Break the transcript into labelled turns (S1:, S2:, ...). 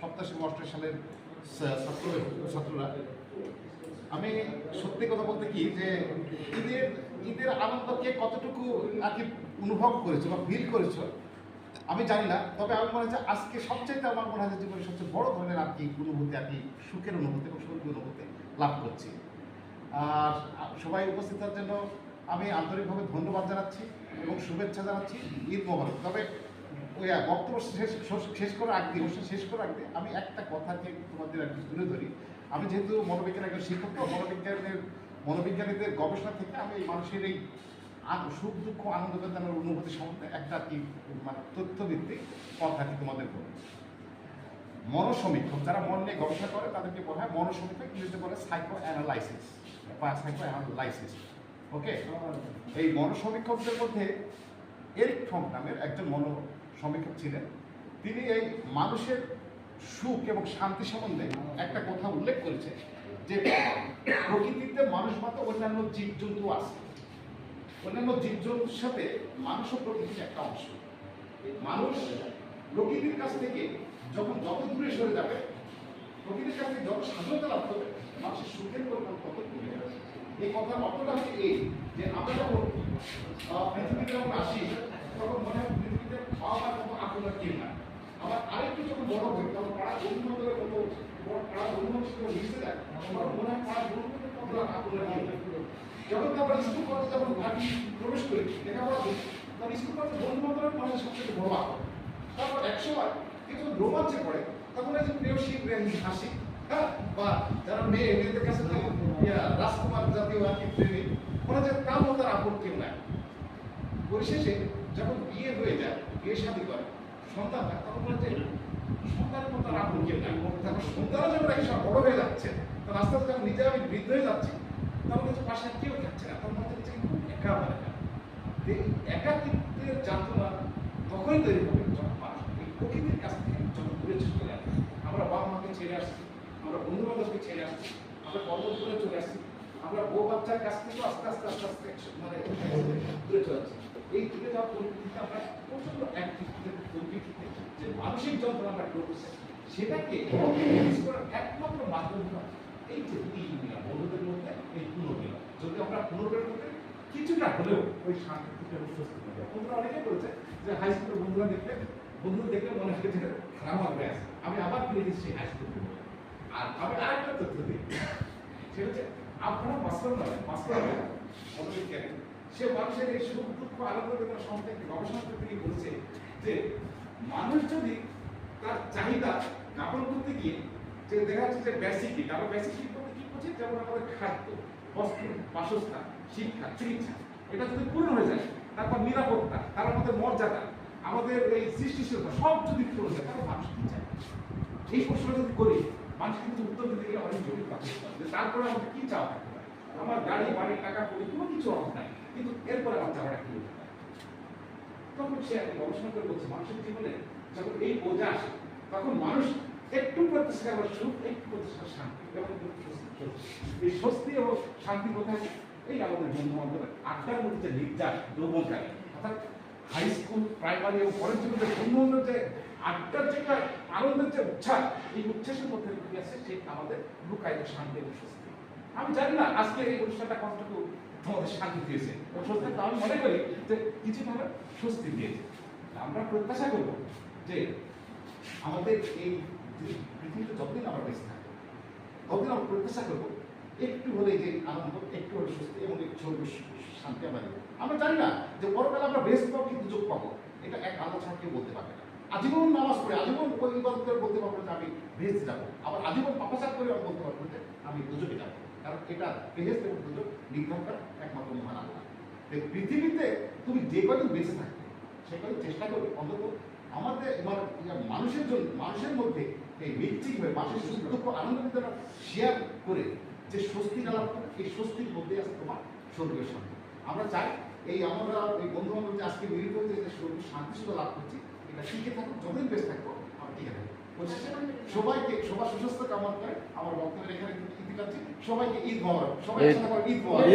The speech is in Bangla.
S1: সপ্তাশি অষ্টাশি সালের ছাত্র ছাত্ররা। আমি সত্যি কথা বলতে কি যে ঈদের ঈদের আনন্দকে কতটুকু আর কি অনুভব করেছ বা ফিল করেছ, আমি জানি না। তবে আমার মনে হচ্ছে আজকে সবচাইতে আমার মনে হয় জীবনের সবচেয়ে বড় ধরনের আর কি অনুভূতি আর কি সুখের অনুভূতি এবং সুখের অনুভূতি লাভ করছি। আর সবাই উপস্থিত হওয়ার জন্য আমি আন্তরিকভাবে ধন্যবাদ জানাচ্ছি এবং শুভেচ্ছা জানাচ্ছি। ঈদ মোবারক। তবে বক্তব্য শেষ শেষ- করার আগে অনুষ্ঠান শেষ করে আগে আমি একটা কথা যে তোমাদের কি তুলে ধরি। আমি যেহেতু মনোবিজ্ঞান একজন শিক্ষক, তো মনোবিজ্ঞানের মনোবিজ্ঞানীদের গবেষণা থেকে আমি এই মানুষের এই সুখ, দুঃখ, আনন্দ বেদনার অনুভূতি সম্বন্ধে একটা কি মানে তথ্যভিত্তিক কথা কি তোমাদের বলি। মনোসমীক্ষক, যারা মন নিয়ে গবেষণা করে, তাদেরকে বলা হয় মনোসমীক্ষক ইংরেজিতে বলে সাইকো অ্যানালাইসিস বা সাইকো অ্যানালাইসিস ওকে এই মনোসমীক্ষকদের মধ্যে এরিক ফ্রম নামের একজন মনোসমীক্ষক ছিলেন, তিনি এই মানুষের সুখ এবং শান্তি সম্বন্ধে একটা কথা উল্লেখ করেছে যে প্রকৃতিতে মানুষ মতো অন্যান্য জীবজন্তু আছে। অন্যান্য জীবজন্তুর সাথে মানুষও প্রকৃতির একটা অংশ। মানুষ প্রকৃতির কাছ থেকে যখন যত দূরে সরে যাবে, প্রকৃতির কাছ যত স্বাধীনতা লাভ করবে, মানুষের সুখের পরিমাণ তত কমে যাবে। এই কথার অর্থটা হচ্ছে এই যে আমরা যখন পৃথিবীতে যখন আসি, তখন মনে হয় পৃথিবীতে খাওয়া আর মতো আগুন আর কেউ না আবার আরেকটু যখন বড় হই, তখন পাড়া বন্ধুবান্ধবের মতো বড় পাড়া বন্ধুবান্ধবের সাথে মিশে যায় তখন মনে হয় পাড়া বন্ধুবান্ধবের মতো আর আগুন আর কেউ না যখন আমরা স্কুল কলেজে যখন আমি প্রবেশ করি, লেখাপড়া করি, তখন স্কুল কলেজে বন্ধু বান্ধবের মানুষের সবথেকে বড় আগ্রহ তারপর একসময় কিছু রোমাঞ্চে পড়ে, তখন এই যে প্রেয়সী হাসি হ্যাঁ বা যারা মেয়ে, মেয়েদের কাছে রাজকুমার জাতীয় আর কি মনে হয় যে তার মতো আর নাই। পরিশেষে যখন বিয়ে হয়ে যায়, বিয়ে শাদী করে, সন্তান হয়, তখন হয় যে, সন্তানের মতো আর আপন কেউ নাই। তারপর সন্তানও যখন এক সময় বড় হয়ে যাচ্ছে, তখন আস্তে আস্তে যখন নিজে আমি বৃদ্ধ হয়ে যাচ্ছি, তখন হচ্ছে পাশে কেউ থাকছে না। তখন হচ্ছে একা মনে হয় একাকিত্বের যাতনা তখনই তৈরি হবে যখন মানুষ এই প্রকৃতির কাছ থেকে যখন দূরে চলে আসে আমরা বাবা মাকে ছেড়ে আসছি, আমরা বন্ধু বান্ধবকে ছেড়ে আসছি, আমরা দূরে চলে আসছি, আমরা বউ বাচ্চার কাছ থেকে আস্তে আস্তে আস্তে আস্তে মানে দূরে চলে যাচ্ছি। এই দূরে যাওয়ার আমরা প্রচণ্ড পরিপ্রেক্ষিতে যে মানসিক যন্ত্রণা আমরা করতেছি সেটাকে একমাত্র মাধ্যম এই যে এই মিলন বন্ধুদের মধ্যে এই পুনর্মিলন যদি আমরা পুনর্মিলন করতে কিছুটা হলেও ওই শান্তি থেকে স্বস্তি পাই বন্ধুরা অনেকে বলেছে যে হাই স্কুলের বন্ধুরা দেখলে বন্ধু দেখলে মনে হয় যে হবে আছে। আমি আবার ফিরে গেছি হাই স্কুল আর আমি আরেকটা তথ্য দিই। সেটা হচ্ছে, আপনারা মাস্টার নয় মাস্টার নয় সে মানুষের এই সুখ দুঃখ আনন্দ বেদনা সম্পর্কে গবেষণা করতে গিয়ে বলেছে যে মানুষ যদি তার চাহিদা জ্ঞাপন করতে গিয়ে যে দেখা যাচ্ছে যে বেসিক আমরা বেসিক নিড বলতে কি বুঝি যেমন আমাদের খাদ্য, বস্ত্র, বাসস্থান, শিক্ষা, চিকিৎসা, এটা যদি পূর্ণ হয়ে যায়, তারপর নিরাপত্তা, তার আমাদের মর্যাদা, আমাদের এই সৃষ্টিশীলতা সব যদি পূরণ হয়, তাহলে মানুষ কি চায়? এই প্রশ্নটা যদি করি, মানুষ কিন্তু উত্তর দিতে গেলে অনেক জটিল পাচ্ছে তারপরে আমাদের কি চাওয়া? আমার গাড়ি বাড়ি টাকা করি কোনো কিছু অভাব নাই। কিন্তু এরপরে আমার চাওয়াটা কি হতে পারে তখন সে একটা গবেষণা করে বলছে, মানুষের জীবনে যখন এই বোঝা আসে, তখন মানুষ একটু প্রত্যাশা আবার সুখ, একটু প্রত্যাশা শান্তি। এবং এই স্বস্তি এবং শান্তি কোথায়? এই আমাদের বন্ধু বান্ধবের আড্ডার মধ্যে নির্যাস দ্রবণকারী অর্থাৎ হাই স্কুল প্রাইমারি এবং কলেজ জীবনের বন্ধু বান্ধবের যে আড্ডার যে একটা আনন্দের যে উচ্ছ্বাস, এই উচ্ছ্বাসের মধ্যে আছে সে আমাদের লুকায় শান্তি এবং স্বস্তি। আমি জানি না আজকে এই অনুষ্ঠানটা কতটুকু তোমাদের শান্তি দিয়েছে। স্বস্তি আমি মনে করি যে কিছুভাবে স্বস্তি দিয়েছে আমরা প্রত্যাশা করব যে আমাদের এই পৃথিবীতে যতদিন আমরা বেঁচে থাকব ততদিন আমরা প্রত্যাশা করব একটু হলে যে আনন্দ একটু হলে স্বস্তি এবং একটু হলে শান্তি আমরা আমরা জানি না যে পরকালে আমরা বেস্ট পাবো কি দুযোগ পাবো। এটা এক আল্লাহ ছাড়া কেউ বলতে পারবে না। আজীবন নামাজ পড়ে আজীবন ইবাদত করে বলতে পারব যে আমি ভেজ যাব। আবার আজীবন পাপাচার করে আমি বলতে পারব যে আমি দুযোগে যাব। কারণ এটা ভেজ এবং করা একমাত্র মহান আল্লাহ। পৃথিবীতে তুমি যে কদিন বেঁচে থাকবে, সে কদিন চেষ্টা করবে? অন্তত আমাদের ইয়া মানুষের জন্য, মানুষের মধ্যে এই মিক্সিং হয়ে মানুষের দুঃখ আনন্দ বেদনা শেয়ার করে যে স্বস্তি লাভ করে, এই স্বস্তির মধ্যে আছে তোমার স্বর্গীয় শান্তি আমরা চাই এই আমরা, এই বন্ধু যে আজকে মিলিত যে স্বর্গীয় শান্তি শুধু লাভ করছি, এটা শিখে থাকো যতদিন বেঁচে থাকব সবাইকে সবার সুস্বাস্থ্য কামনা করে আমার বক্তব্যের এখানে ইতি সবাইকে ঈদ মোবারক। সবাই ঈদ। মোবারক।